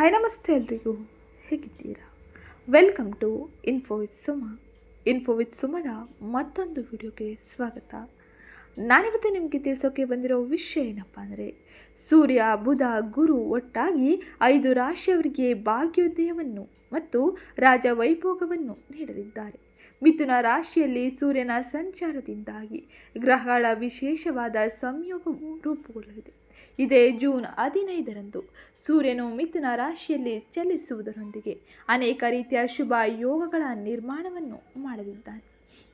Hi ನಮಸ್ತೆ ಎಲ್ರಿಗೂ. ಹೇಗಿದ್ದೀರಾ? Welcome to info with Suma info with ಸುಮದ ಮತ್ತೊಂದು ವಿಡಿಯೋಗೆ ಸ್ವಾಗತ. ನಾನಿವತ್ತು ನಿಮಗೆ ತಿಳಿಸೋಕೆ ಬಂದಿರೋ ವಿಷಯ ಏನಪ್ಪ ಅಂದರೆ, ಸೂರ್ಯ, ಬುಧ, ಗುರು ಒಟ್ಟಾಗಿ ಐದು ರಾಶಿಯವರಿಗೆ ಭಾಗ್ಯೋದಯವನ್ನು ಮತ್ತು ರಾಜ ವೈಭೋಗವನ್ನು ನೀಡಲಿದ್ದಾರೆ. ಮಿಥುನ ರಾಶಿಯಲ್ಲಿ ಸೂರ್ಯನ ಸಂಚಾರದಿಂದಾಗಿ ಗ್ರಹಗಳ ವಿಶೇಷವಾದ ಸಂಯೋಗವು ರೂಪುಗೊಳ್ಳಲಿದೆ. ಇದೇ ಜೂನ್ ಹದಿನೈದರಂದು ಸೂರ್ಯನು ಮಿಥುನ ರಾಶಿಯಲ್ಲಿ ಚಲಿಸುವುದರೊಂದಿಗೆ ಅನೇಕ ರೀತಿಯ ಶುಭ ಯೋಗಗಳ ನಿರ್ಮಾಣವನ್ನು ಮಾಡಲಿದ್ದಾನೆ.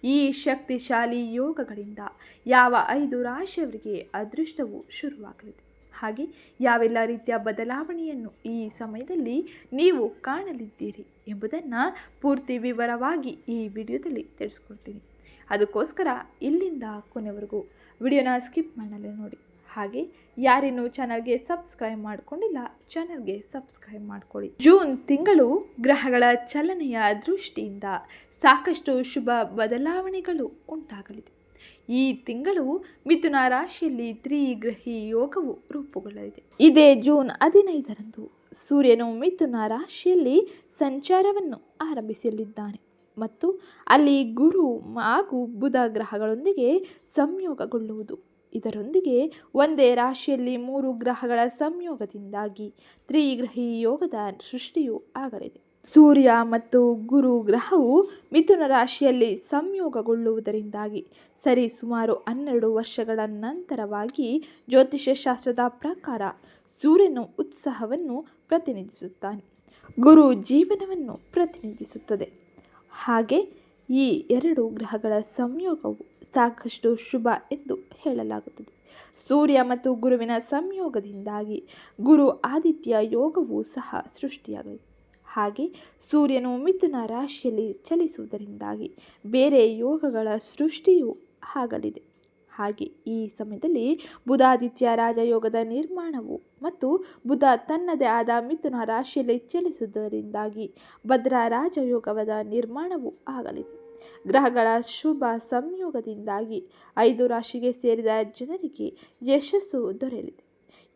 ಈ ಶಕ್ತಿಶಾಲಿ ಯೋಗಗಳಿಂದ ಯಾವ ಐದು ರಾಶಿಯವರಿಗೆ ಅದೃಷ್ಟವು ಶುರುವಾಗಲಿದೆ. ಹಾಗೆ ಯಾವೆಲ್ಲ ರೀತಿಯ ಬದಲಾವಣೆಯನ್ನು ಈ ಸಮಯದಲ್ಲಿ ನೀವು ಕಾಣಲಿದ್ದೀರಿ ಎಂಬುದನ್ನು ಪೂರ್ತಿ ವಿವರವಾಗಿ ಈ ವಿಡಿಯೋದಲ್ಲಿ ತಿಳಿಸ್ಕೊಡ್ತೀನಿ. ಅದಕ್ಕೋಸ್ಕರ ಇಲ್ಲಿಂದ ಕೊನೆವರೆಗೂ ವಿಡಿಯೋನ ಸ್ಕಿಪ್ ಮಾಡಲು ನೋಡಿ. ಹಾಗೆ ಯಾರೇನು ಚಾನಲ್ಗೆ ಸಬ್ಸ್ಕ್ರೈಬ್ ಮಾಡಿಕೊಂಡಿಲ್ಲ ಚಾನಲ್ಗೆ ಸಬ್ಸ್ಕ್ರೈಬ್ ಮಾಡಿಕೊಳ್ಳಿ ಜೂನ್ ತಿಂಗಳು ಗ್ರಹಗಳ ಚಲನೆಯ ದೃಷ್ಟಿಯಿಂದ ಸಾಕಷ್ಟು ಶುಭ ಬದಲಾವಣೆಗಳು ಉಂಟಾಗಲಿದೆ. ಈ ತಿಂಗಳು ಮಿಥುನ ರಾಶಿಯಲ್ಲಿ ತ್ರಿಗ್ರಹಿ ಯೋಗವು ರೂಪುಗೊಳ್ಳಲಿದೆ. ಇದೇ ಜೂನ್ ಹದಿನೈದರಂದು ಸೂರ್ಯನು ಮಿಥುನ ರಾಶಿಯಲ್ಲಿ ಸಂಚಾರವನ್ನು ಆರಂಭಿಸಲಿದ್ದಾನೆ ಮತ್ತು ಅಲ್ಲಿ ಗುರು ಹಾಗೂ ಬುಧ ಗ್ರಹಗಳೊಂದಿಗೆ ಸಂಯೋಗಗೊಳ್ಳುವುದು ಇದರೊಂದಿಗೆ ಒಂದೇ ರಾಶಿಯಲ್ಲಿ ಮೂರು ಗ್ರಹಗಳ ಸಂಯೋಗದಿಂದಾಗಿ ತ್ರಿಗ್ರಹಿ ಯೋಗದ ಸೃಷ್ಟಿಯು ಆಗಲಿದೆ. ಸೂರ್ಯ ಮತ್ತು ಗುರು ಗ್ರಹವು ಮಿಥುನ ರಾಶಿಯಲ್ಲಿ ಸಂಯೋಗಗೊಳ್ಳುವುದರಿಂದಾಗಿ ಸರಿ ಸುಮಾರು ಹನ್ನೆರಡು ವರ್ಷಗಳ ನಂತರವಾಗಿ ಜ್ಯೋತಿಷ್ಯ ಶಾಸ್ತ್ರದ ಪ್ರಕಾರ ಸೂರ್ಯನು ಉತ್ಸಾಹವನ್ನು ಪ್ರತಿನಿಧಿಸುತ್ತಾನೆ. ಗುರು ಜೀವನವನ್ನು ಪ್ರತಿನಿಧಿಸುತ್ತದೆ. ಹಾಗೆ ಈ ಎರಡು ಗ್ರಹಗಳ ಸಂಯೋಗವು ಸಾಕಷ್ಟು ಶುಭ ಎಂದು ಹೇಳಲಾಗುತ್ತದೆ. ಸೂರ್ಯ ಮತ್ತು ಗುರುವಿನ ಸಂಯೋಗದಿಂದಾಗಿ ಗುರು ಆದಿತ್ಯ ಯೋಗವೂ ಸಹ ಸೃಷ್ಟಿಯಾಗಲಿದೆ ಹಾಗೆ ಸೂರ್ಯನು ಮಿಥುನ ರಾಶಿಯಲ್ಲಿ ಚಲಿಸುವುದರಿಂದಾಗಿ ಬೇರೆ ಯೋಗಗಳ ಸೃಷ್ಟಿಯೂ ಆಗಲಿದೆ. ಹಾಗೆ ಈ ಸಮಯದಲ್ಲಿ ಬುಧಾದಿತ್ಯ ರಾಜಯೋಗದ ನಿರ್ಮಾಣವು ಮತ್ತು ಬುಧ ತನ್ನದೇ ಆದ ಮಿಥುನ ರಾಶಿಯಲ್ಲಿ ಚಲಿಸುವುದರಿಂದಾಗಿ ಭದ್ರಾ ರಾಜಯೋಗದ ನಿರ್ಮಾಣವೂ ಆಗಲಿದೆ. ಗ್ರಹಗಳ ಶುಭ ಸಂಯೋಗದಿಂದಾಗಿ ಐದು ರಾಶಿಗೆ ಸೇರಿದ ಜನರಿಗೆ ಯಶಸ್ಸು ದೊರೆಯಲಿದೆ.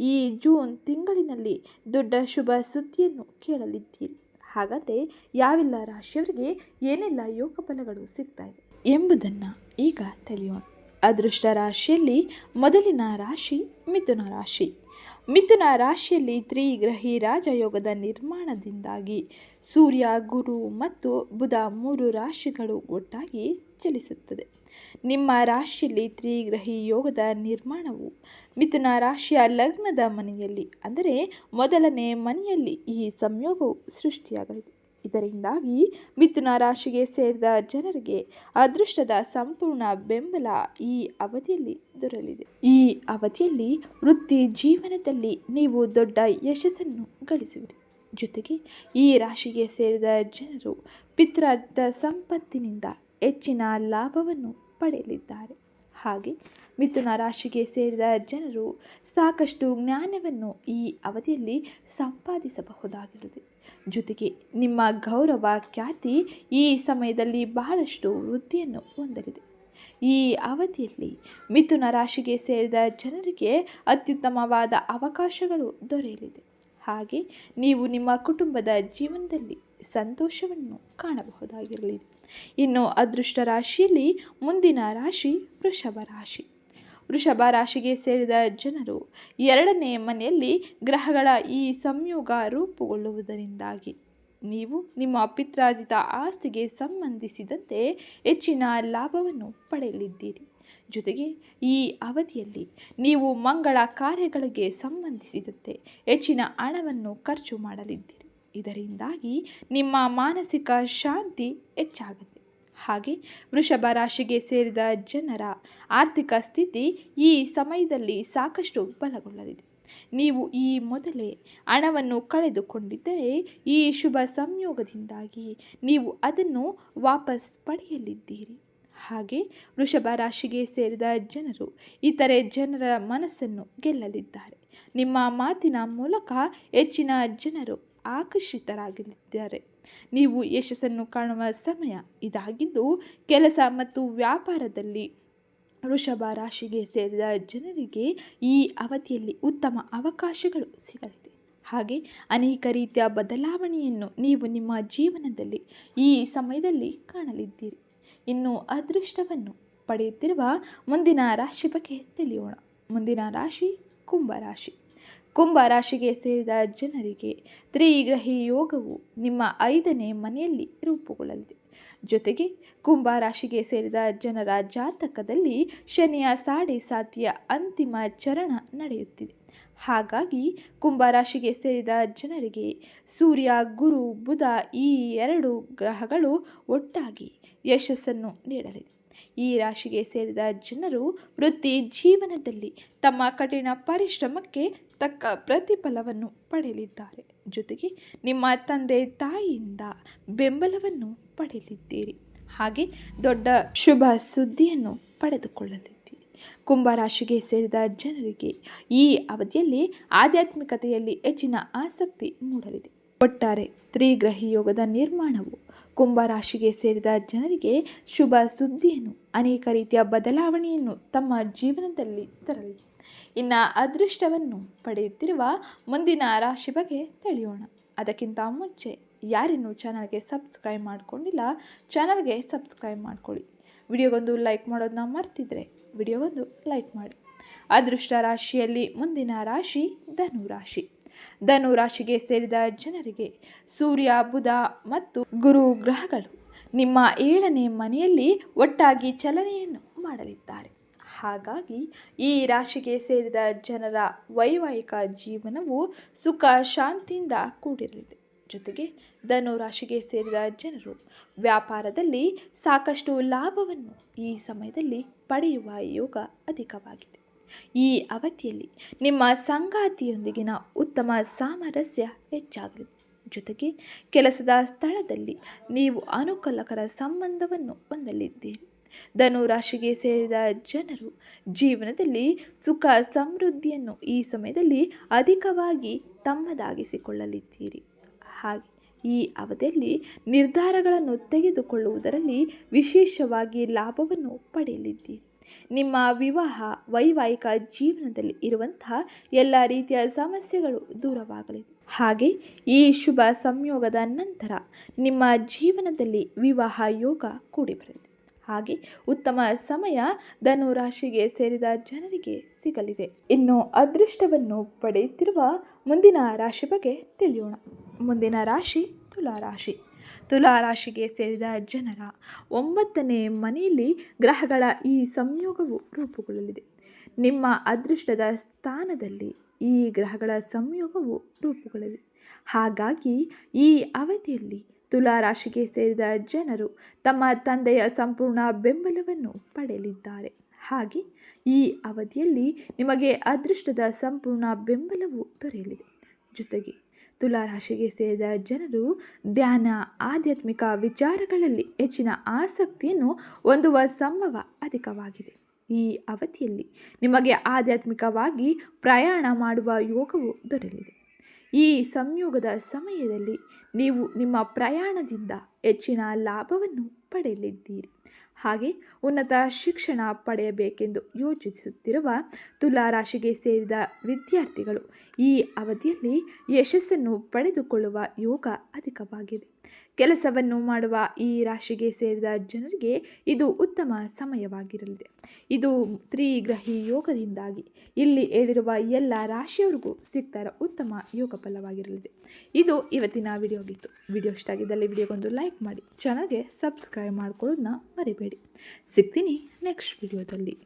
ಈ ಜೂನ್ ತಿಂಗಳಿನಲ್ಲಿ ದೊಡ್ಡ ಶುಭ ಸುದ್ದಿಯನ್ನು ಕೇಳಲಿದ್ದೀರಿ. ಹಾಗಾದರೆ ಯಾವೆಲ್ಲ ರಾಶಿಯವರಿಗೆ ಏನೆಲ್ಲ ಯೋಗ ಫಲಗಳು ಸಿಗ್ತಾ ಇದೆ ಎಂಬುದನ್ನು ಈಗ ತಿಳಿಯೋಣ. ಅದೃಷ್ಟ ರಾಶಿಯಲ್ಲಿ ಮೊದಲಿನ ರಾಶಿ ಮಿಥುನ ರಾಶಿ. ಮಿಥುನ ರಾಶಿಯಲ್ಲಿ ತ್ರಿಗ್ರಹಿ ರಾಜಯೋಗದ ನಿರ್ಮಾಣದಿಂದಾಗಿ ಸೂರ್ಯ, ಗುರು ಮತ್ತು ಬುಧ ಮೂರು ರಾಶಿಗಳು ಒಟ್ಟಾಗಿ ಚಲಿಸುತ್ತದೆ. ನಿಮ್ಮ ರಾಶಿಯಲ್ಲಿ ತ್ರಿಗ್ರಹಿ ಯೋಗದ ನಿರ್ಮಾಣವು ಮಿಥುನ ರಾಶಿಯ ಲಗ್ನದ ಮನೆಯಲ್ಲಿ, ಅಂದರೆ ಮೊದಲನೇ ಮನೆಯಲ್ಲಿ ಈ ಸಂಯೋಗವು ಸೃಷ್ಟಿಯಾಗಲಿದೆ. ಇದರಿಂದಾಗಿ ಮಿಥುನ ರಾಶಿಗೆ ಸೇರಿದ ಜನರಿಗೆ ಅದೃಷ್ಟದ ಸಂಪೂರ್ಣ ಬೆಂಬಲ ಈ ಅವಧಿಯಲ್ಲಿ ದೊರಲಿದೆ. ಈ ಅವಧಿಯಲ್ಲಿ ವೃತ್ತಿ ಜೀವನದಲ್ಲಿ ನೀವು ದೊಡ್ಡ ಯಶಸ್ಸನ್ನು ಗಳಿಸುವಿರಿ. ಜೊತೆಗೆ ಈ ರಾಶಿಗೆ ಸೇರಿದ ಜನರು ಪಿತ್ರಾರ್ಥ ಸಂಪತ್ತಿನಿಂದ ಹೆಚ್ಚಿನ ಲಾಭವನ್ನು ಪಡೆಯಲಿದ್ದಾರೆ. ಹಾಗೆ ಮಿಥುನ ರಾಶಿಗೆ ಸೇರಿದ ಜನರು ಸಾಕಷ್ಟು ಜ್ಞಾನವನ್ನು ಈ ಅವಧಿಯಲ್ಲಿ ಸಂಪಾದಿಸಬಹುದಾಗಿರುತ್ತದೆ. ಜೊತೆಗೆ ನಿಮ್ಮ ಗೌರವ, ಖ್ಯಾತಿ ಈ ಸಮಯದಲ್ಲಿ ಬಹಳಷ್ಟು ವೃದ್ಧಿಯನ್ನು ಹೊಂದಲಿದೆ. ಈ ಅವಧಿಯಲ್ಲಿ ಮಿಥುನ ರಾಶಿಗೆ ಸೇರಿದ ಜನರಿಗೆ ಅತ್ಯುತ್ತಮವಾದ ಅವಕಾಶಗಳು ದೊರೆಯಲಿದೆ. ಹಾಗೆ ನೀವು ನಿಮ್ಮ ಕುಟುಂಬದ ಜೀವನದಲ್ಲಿ ಸಂತೋಷವನ್ನು ಕಾಣಬಹುದಾಗಿರಲಿ. ಇನ್ನು ಅದೃಷ್ಟ ರಾಶಿಯಲ್ಲಿ ಮುಂದಿನ ರಾಶಿ ವೃಷಭ ರಾಶಿ. ವೃಷಭ ರಾಶಿಗೆ ಸೇರಿದ ಜನರು ಎರಡನೇ ಮನೆಯಲ್ಲಿ ಗ್ರಹಗಳ ಈ ಸಂಯೋಗ ರೂಪುಗೊಳ್ಳುವುದರಿಂದಾಗಿ. ನೀವು ನಿಮ್ಮ ಪಿತ್ರಾರ್ಜಿತ ಆಸ್ತಿಗೆ ಸಂಬಂಧಿಸಿದಂತೆ ಹೆಚ್ಚಿನ ಲಾಭವನ್ನು ಪಡೆಯಲಿದ್ದೀರಿ. ಜೊತೆಗೆ ಈ ಅವಧಿಯಲ್ಲಿ ನೀವು ಮಂಗಳ ಕಾರ್ಯಗಳಿಗೆ ಸಂಬಂಧಿಸಿದಂತೆ ಹೆಚ್ಚಿನ ಹಣವನ್ನು ಖರ್ಚು ಮಾಡಲಿದ್ದೀರಿ. ಇದರಿಂದಾಗಿ ನಿಮ್ಮ ಮಾನಸಿಕ ಶಾಂತಿ ಹೆಚ್ಚಾಗುತ್ತೆ. ಹಾಗೆ ವೃಷಭ ರಾಶಿಗೆ ಸೇರಿದ ಜನರ ಆರ್ಥಿಕ ಸ್ಥಿತಿ ಈ ಸಮಯದಲ್ಲಿ ಸಾಕಷ್ಟು ಬಲಗೊಳ್ಳಲಿದೆ. ನೀವು ಈ ಮೊದಲೇ ಹಣವನ್ನು ಕಳೆದುಕೊಂಡಿದ್ದರೆ ಈ ಶುಭ ಸಂಯೋಗದಿಂದಾಗಿ ನೀವು ಅದನ್ನು ವಾಪಸ್ ಪಡೆಯಲಿದ್ದೀರಿ. ಹಾಗೆ ವೃಷಭ ರಾಶಿಗೆ ಸೇರಿದ ಜನರು ಇತರೆ ಜನರ ಮನಸ್ಸನ್ನು ಗೆಲ್ಲಲಿದ್ದಾರೆ. ನಿಮ್ಮ ಮಾತಿನ ಮೂಲಕ ಹೆಚ್ಚಿನ ಜನರು ಆಕರ್ಷಿತರಾಗಲಿದ್ದಾರೆ ನೀವು ಯಶಸ್ಸನ್ನು ಕಾಣುವ ಸಮಯ ಇದಾಗಿದ್ದು, ಕೆಲಸ ಮತ್ತು ವ್ಯಾಪಾರದಲ್ಲಿ ವೃಷಭ ರಾಶಿಗೆ ಸೇರಿದ ಜನರಿಗೆ ಈ ಅವಧಿಯಲ್ಲಿ ಉತ್ತಮ ಅವಕಾಶಗಳು ಸಿಗಲಿದೆ. ಹಾಗೆ ಅನೇಕ ರೀತಿಯ ಬದಲಾವಣೆಯನ್ನು ನೀವು ನಿಮ್ಮ ಜೀವನದಲ್ಲಿ ಈ ಸಮಯದಲ್ಲಿ ಕಾಣಲಿದ್ದೀರಿ. ಇನ್ನು ಅದೃಷ್ಟವನ್ನು ಪಡೆಯುತ್ತಿರುವ ಮುಂದಿನ ರಾಶಿ ಬಗ್ಗೆ ತಿಳಿಯೋಣ. ಮುಂದಿನ ರಾಶಿ ಕುಂಭ ರಾಶಿ. ಕುಂಭ ರಾಶಿಗೆ ಸೇರಿದ ಜನರಿಗೆ ತ್ರಿಗ್ರಹಿ ಯೋಗವು ನಿಮ್ಮ ಐದನೇ ಮನೆಯಲ್ಲಿ ರೂಪುಗೊಳ್ಳಲಿದೆ. ಜೊತೆಗೆ ಕುಂಭ ರಾಶಿಗೆ ಸೇರಿದ ಜನರ ಜಾತಕದಲ್ಲಿ ಶನಿಯ ಸಾಡೆ ಸಾತಿಯ ಅಂತಿಮ ಚರಣ ನಡೆಯುತ್ತಿದೆ. ಹಾಗಾಗಿ ಕುಂಭ ರಾಶಿಗೆ ಸೇರಿದ ಜನರಿಗೆ ಸೂರ್ಯ, ಗುರು, ಬುಧ ಈ ಎರಡು ಗ್ರಹಗಳು ಒಟ್ಟಾಗಿ ಯಶಸ್ಸನ್ನು ನೀಡಲಿದೆ. ಈ ರಾಶಿಗೆ ಸೇರಿದ ಜನರು ವೃತ್ತಿ ಜೀವನದಲ್ಲಿ ತಮ್ಮ ಕಠಿಣ ಪರಿಶ್ರಮಕ್ಕೆ ತಕ್ಕ ಪ್ರತಿಫಲವನ್ನು ಪಡೆಯಲಿದ್ದಾರೆ. ಜೊತೆಗೆ ನಿಮ್ಮ ತಂದೆ ತಾಯಿಯಿಂದ ಬೆಂಬಲವನ್ನು ಪಡೆಯಲಿದ್ದೀರಿ. ಹಾಗೆ ದೊಡ್ಡ ಶುಭ ಸುದ್ದಿಯನ್ನು ಪಡೆದುಕೊಳ್ಳಲಿದ್ದೀರಿ. ಕುಂಭರಾಶಿಗೆ ಸೇರಿದ ಜನರಿಗೆ ಈ ಅವಧಿಯಲ್ಲಿ ಆಧ್ಯಾತ್ಮಿಕತೆಯಲ್ಲಿ ಹೆಚ್ಚಿನ ಆಸಕ್ತಿ ಮೂಡಲಿದೆ. ಒಟ್ಟಾರೆ ತ್ರಿಗ್ರಹಿ ಯೋಗದ ನಿರ್ಮಾಣವು ಕುಂಭರಾಶಿಗೆ ಸೇರಿದ ಜನರಿಗೆ ಶುಭ ಸುದ್ದಿಯನ್ನು, ಅನೇಕ ರೀತಿಯ ಬದಲಾವಣೆಯನ್ನು ತಮ್ಮ ಜೀವನದಲ್ಲಿ ತರಲಿ. ಇನ್ನು ಅದೃಷ್ಟವನ್ನು ಪಡೆಯುತ್ತಿರುವ ಮುಂದಿನ ರಾಶಿ ಬಗ್ಗೆ ತಿಳಿಯೋಣ. ಅದಕ್ಕಿಂತ ಮುಂಚೆ ಯಾರಿನ್ನೂ ಚಾನಲ್ಗೆ ಸಬ್ಸ್ಕ್ರೈಬ್ ಮಾಡಿಕೊಂಡಿಲ್ಲ, ಚಾನಲ್ಗೆ ಸಬ್ಸ್ಕ್ರೈಬ್ ಮಾಡ್ಕೊಳ್ಳಿ. ವಿಡಿಯೋಗೊಂದು ಲೈಕ್ ಮಾಡೋದನ್ನ ಮರ್ತಿದ್ರೆ ವಿಡಿಯೋಗೊಂದು ಲೈಕ್ ಮಾಡಿ. ಅದೃಷ್ಟ ರಾಶಿಯಲ್ಲಿ ಮುಂದಿನ ರಾಶಿ ಧನು ರಾಶಿ ಧನು ರಾಶಿಗೆ ಸೇರಿದ ಜನರಿಗೆ ಸೂರ್ಯ, ಬುಧ ಮತ್ತು ಗುರು ಗ್ರಹಗಳು ನಿಮ್ಮ ಏಳನೇ ಮನೆಯಲ್ಲಿ ಒಟ್ಟಾಗಿ ಚಲನೆಯನ್ನು ಮಾಡಲಿದ್ದಾರೆ. ಹಾಗಾಗಿ ಈ ರಾಶಿಗೆ ಸೇರಿದ ಜನರ ವೈವಾಹಿಕ ಜೀವನವು ಸುಖ, ಶಾಂತಿಯಿಂದ ಕೂಡಿರಲಿದೆ. ಜೊತೆಗೆ ಧನು ರಾಶಿಗೆ ಸೇರಿದ ಜನರು ವ್ಯಾಪಾರದಲ್ಲಿ ಸಾಕಷ್ಟು ಲಾಭವನ್ನು ಈ ಸಮಯದಲ್ಲಿ ಪಡೆಯುವ ಯೋಗ ಅಧಿಕವಾಗಿದೆ. ಈ ಅವಧಿಯಲ್ಲಿ ನಿಮ್ಮ ಸಂಗಾತಿಯೊಂದಿಗಿನ ಉತ್ತಮ ಸಾಮರಸ್ಯ ಹೆಚ್ಚಾಗಲಿದೆ ಜೊತೆಗೆ ಕೆಲಸದ ಸ್ಥಳದಲ್ಲಿ ನೀವು ಅನುಕೂಲಕರ ಸಂಬಂಧವನ್ನು ಹೊಂದಲಿದ್ದೀರಿ. ಧನು ರಾಶಿಗೆ ಸೇರಿದ ಜನರು ಜೀವನದಲ್ಲಿ ಸುಖ ಸಮೃದ್ಧಿಯನ್ನು ಈ ಸಮಯದಲ್ಲಿ ಅಧಿಕವಾಗಿ ತಮ್ಮದಾಗಿಸಿಕೊಳ್ಳಲಿದ್ದೀರಿ. ಹಾಗೆ ಈ ಅವಧಿಯಲ್ಲಿ ನಿರ್ಧಾರಗಳನ್ನು ತೆಗೆದುಕೊಳ್ಳುವುದರಲ್ಲಿ ವಿಶೇಷವಾಗಿ ಲಾಭವನ್ನು ಪಡೆಯಲಿದ್ದೀರಿ. ನಿಮ್ಮ ವಿವಾಹ ವೈವಾಹಿಕ ಜೀವನದಲ್ಲಿ ಇರುವಂತಹ ಎಲ್ಲ ರೀತಿಯ ಸಮಸ್ಯೆಗಳು ದೂರವಾಗಲಿದೆ ಹಾಗೆ ಈ ಶುಭ ಸಂಯೋಗದ ನಂತರ ನಿಮ್ಮ ಜೀವನದಲ್ಲಿ ವಿವಾಹ ಯೋಗ ಕೂಡಿಬರಲಿದೆ ಹಾಗೆ ಉತ್ತಮ ಸಮಯ ಧನು ರಾಶಿಗೆ ಸೇರಿದ ಜನರಿಗೆ ಸಿಗಲಿದೆ. ಇನ್ನು ಅದೃಷ್ಟವನ್ನು ಪಡೆಯುತ್ತಿರುವ ಮುಂದಿನ ರಾಶಿ ಬಗ್ಗೆ ತಿಳಿಯೋಣ. ಮುಂದಿನ ರಾಶಿ ತುಲಾ ರಾಶಿ. ತುಲಾ ರಾಶಿಗೆ ಸೇರಿದ ಜನರ ಒಂಬತ್ತನೇ ಮನೆಯಲ್ಲಿ ಗ್ರಹಗಳ ಈ ಸಂಯೋಗವು ರೂಪುಗೊಳ್ಳಲಿದೆ. ನಿಮ್ಮ ಅದೃಷ್ಟದ ಸ್ಥಾನದಲ್ಲಿ ಈ ಗ್ರಹಗಳ ಸಂಯೋಗವು ರೂಪುಗೊಳ್ಳಲಿದೆ. ಹಾಗಾಗಿ ಈ ಅವಧಿಯಲ್ಲಿ ತುಲಾ ರಾಶಿಗೆ ಸೇರಿದ ಜನರು ತಮ್ಮ ತಂದೆಯ ಸಂಪೂರ್ಣ ಬೆಂಬಲವನ್ನು ಪಡೆಯಲಿದ್ದಾರೆ. ಹಾಗೆ ಈ ಅವಧಿಯಲ್ಲಿ ನಿಮಗೆ ಅದೃಷ್ಟದ ಸಂಪೂರ್ಣ ಬೆಂಬಲವು ದೊರೆಯಲಿದೆ. ಜೊತೆಗೆ ತುಲಾ ರಾಶಿಗೆ ಸೇರಿದ ಜನರು ಧ್ಯಾನ, ಆಧ್ಯಾತ್ಮಿಕ ವಿಚಾರಗಳಲ್ಲಿ ಹೆಚ್ಚಿನ ಆಸಕ್ತಿಯನ್ನು ಹೊಂದುವ ಸಂಭವ ಅಧಿಕವಾಗಿದೆ. ಈ ಅವಧಿಯಲ್ಲಿ ನಿಮಗೆ ಆಧ್ಯಾತ್ಮಿಕವಾಗಿ ಪ್ರಯಾಣ ಮಾಡುವ ಯೋಗವು ದೊರೆಯಲಿದೆ. ಈ ಸಂಯೋಗದ ಸಮಯದಲ್ಲಿ ನೀವು ನಿಮ್ಮ ಪ್ರಯಾಣದಿಂದ ಹೆಚ್ಚಿನ ಲಾಭವನ್ನು ಪಡೆಯಲಿದ್ದೀರಿ. ಹಾಗೆ ಉನ್ನತ ಶಿಕ್ಷಣ ಪಡೆಯಬೇಕೆಂದು ಯೋಚಿಸುತ್ತಿರುವ ತುಲಾ ರಾಶಿಗೆ ಸೇರಿದ ವಿದ್ಯಾರ್ಥಿಗಳು ಈ ಅವಧಿಯಲ್ಲಿ ಯಶಸ್ಸನ್ನು ಪಡೆದುಕೊಳ್ಳುವ ಯೋಗ ಅಧಿಕವಾಗಿದೆ. ಕೆಲಸವನ್ನು ಮಾಡುವ ಈ ರಾಶಿಗೆ ಸೇರಿದ ಜನರಿಗೆ ಇದು ಉತ್ತಮ ಸಮಯವಾಗಿರಲಿದೆ. ಇದು ತ್ರಿಗ್ರಹಿ ಯೋಗದಿಂದಾಗಿ ಇಲ್ಲಿ ಹೇಳಿರುವ ಎಲ್ಲ ರಾಶಿಯವರಿಗೂ ಸಿಗ್ತಾರ ಉತ್ತಮ ಯೋಗ ಫಲವಾಗಿರಲಿದೆ. ಇದು ಇವತ್ತಿನ ವಿಡಿಯೋ ಆಗಿತ್ತು ವಿಡಿಯೋ ಇಷ್ಟ ಆಗಿದ್ದಲ್ಲಿ ವಿಡಿಯೋಗೊಂದು ಲೈಕ್ ಮಾಡಿ, ಚಾನಲ್ಗೆ ಸಬ್ಸ್ಕ್ರೈಬ್ ಮಾಡ್ಕೊಳ್ಳೋದನ್ನ ಮರಿಬೇಡಿ. ಸಿಗ್ತೀನಿ ನೆಕ್ಸ್ಟ್ ವಿಡಿಯೋದಲ್ಲಿ.